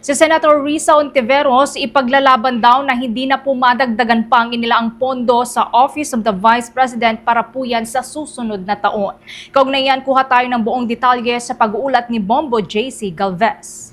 Si Senator Risa Ontiveros, ipaglalaban daw na hindi na pumadagdagan pa ang inilaang pondo sa Office of the Vice President para po yan sa susunod na taon. Kaugnayan, kuha tayo ng buong detalye sa pag-uulat ni Bombo JC Galvez.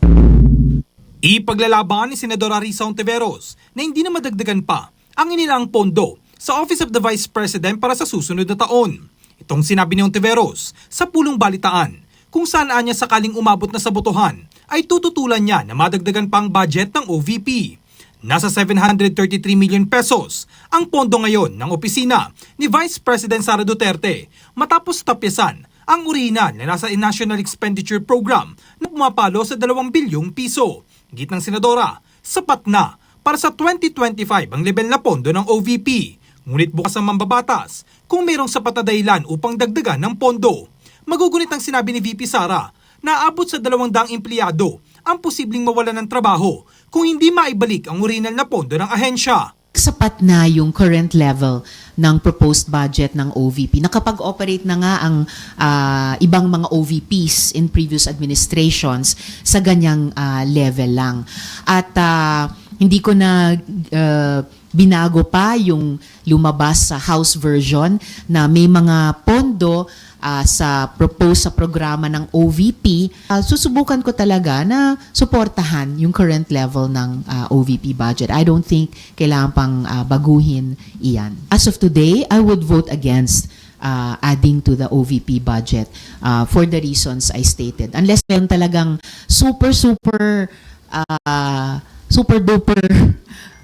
Ipaglalaban ni Senador Arisa Ontiveros na hindi na madagdagan pa ang inilang pondo sa Office of the Vice President para sa susunod na taon. Itong sinabi ni Ontiveros sa pulong balitaan kung saan anya sakaling umabot na sa botohan ay tututulan niya na madagdagan pa ang budget ng OVP. Nasa 733 million pesos ang pondo ngayon ng opisina ni Vice President Sara Duterte matapos tapyasan ang orihinal na nasa National Expenditure Program na pumapalo sa 2 bilyong piso. Gitnang senadora, sapat na para sa 2025 ang level na pondo ng OVP. Ngunit bukas ang mambabatas kung mayroong sapat na dahilan upang dagdagan ng pondo. Magugunit ang sinabi ni VP Sara na abot sa 200 empleyado ang posibleng mawala ng trabaho kung hindi maibalik ang original na pondo ng ahensya. sapat na yung current level ng proposed budget ng OVP. Nakapag-operate na nga ang ah, ibang mga OVPs in previous administrations sa ganyang ah, level lang. At ah, hindi ko na ah, binago pa yung lumabas sa House version na may mga pondo ah, sa propose sa programa ng OVP, ah, susubukan ko talaga na suportahan yung current level ng ah, OVP budget. I don't think kailangan pang ah, baguhin iyan. As of today, I would vote against ah, adding to the OVP budget ah, for the reasons I stated. Unless meron talagang super, super, ah, super duper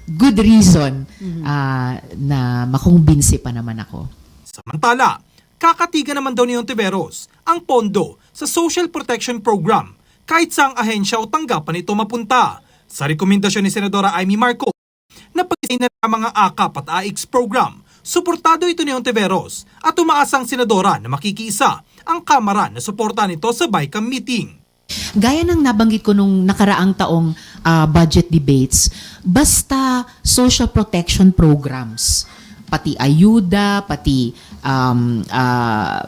good reason ah, na makumbinsi pa naman ako. Samantala, kakatiga naman daw ni Ontiveros ang pondo sa Social Protection Program kahit saang ahensya o tanggapan ito mapunta. Sa rekomendasyon ni Senadora Amy Marco na pag na ang mga AKAP at AIX program, suportado ito ni Ontiveros at umaas ang senadora na makikiisa ang Kamara na suporta nito sa BICAM meeting. Gaya ng nabanggit ko nung nakaraang taong ah, budget debates, basta social protection programs, pati ayuda, pati um, ah,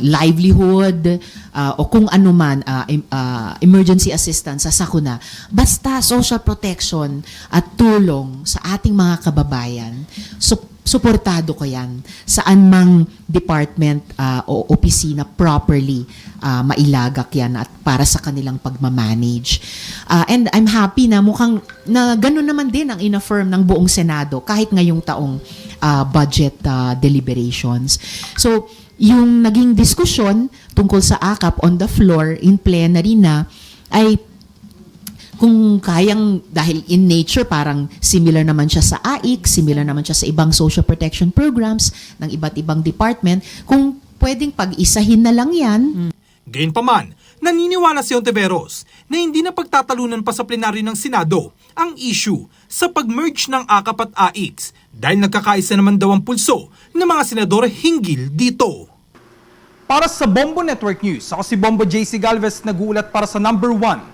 livelihood, ah, o kung ano man, em- ah, emergency assistance sa sakuna, basta social protection at tulong sa ating mga kababayan, sup- suportado ko yan saan mang department ah, o opisina properly ah, mailagak yan at para sa kanilang pagmamanage. Ah, and I'm happy na mukhang na gano'n naman din ang inaffirm ng buong Senado kahit ngayong taong ah, budget ah, deliberations. So, yung naging diskusyon tungkol sa AKAP on the floor in plenary na ay kung kayang, dahil in nature, parang similar naman siya sa AIC, similar naman siya sa ibang social protection programs ng iba't ibang department, kung pwedeng pag-isahin na lang yan, Gayunpaman, naniniwala si Ontiveros na hindi na pagtatalunan pa sa plenaryo ng Senado ang issue sa pag-merge ng AKAP at AIX dahil nagkakaisa naman daw ang pulso ng mga senador hinggil dito. Para sa Bombo Network News, ako si Bombo JC Galvez nag-uulat para sa number one